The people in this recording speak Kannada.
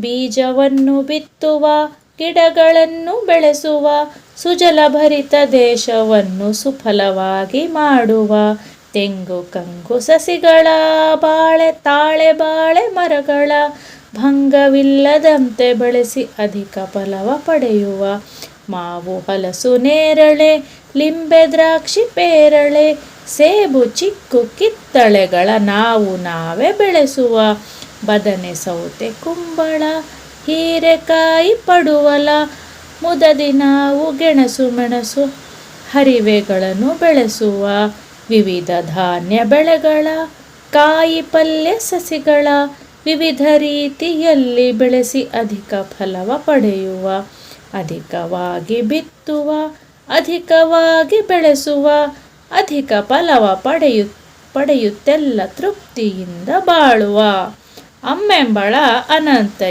ಬೀಜವನ್ನು ಬಿತ್ತುವ, ಗಿಡಗಳನ್ನು ಬೆಳೆಸುವ, ಸುಜಲಭರಿತ ದೇಶವನ್ನು ಸುಫಲವಾಗಿ ಮಾಡುವ, ತೆಂಗು, ಕಂಗು, ಸಸಿಗಳ ಬಾಳೆ, ತಾಳೆ ಬಾಳೆ ಮರಗಳ ಭಂಗವಿಲ್ಲದಂತೆ ಬೆಳೆಸಿ ಅಧಿಕ ಫಲವ ಪಡೆಯುವ, ಮಾವು, ಹಲಸು, ನೇರಳೆ, ಲಿಂಬೆ, ದ್ರಾಕ್ಷಿ, ಪೇರಳೆ, ಸೇಬು, ಚಿಕ್ಕು, ಕಿತ್ತಳೆಗಳ ನಾವು ನಾವೇ ಬೆಳೆಸುವ ಬದನೆ ಸೌತೆ ಕುಂಬಳ, ಹೀರೆಕಾಯಿ ಪಡುವಲ, ಮುದದಿ ನಾವು ಗೆಣಸು ಮೆಣಸು, ಹರಿವೆಗಳನ್ನು ಬೆಳೆಸುವ, ವಿವಿಧ ಧಾನ್ಯ ಬೆಳೆಗಳ, ಕಾಯಿ ಪಲ್ಯ ಸಸಿಗಳ, ವಿವಿಧ ರೀತಿಯಲ್ಲಿ ಬೆಳೆಸಿ ಅಧಿಕ ಫಲವ ಪಡೆಯುವ, ಅಧಿಕವಾಗಿ ಬಿತ್ತುವ, ಅಧಿಕವಾಗಿ ಬೆಳೆಸುವ, ಅಧಿಕ ಫಲವ ಪಡೆಯು, ಪಡೆಯುತ್ತೆಲ್ಲ ತೃಪ್ತಿಯಿಂದ ಬಾಳುವ. ಅಮ್ಮೆಂಬಳ ಅನಂತ.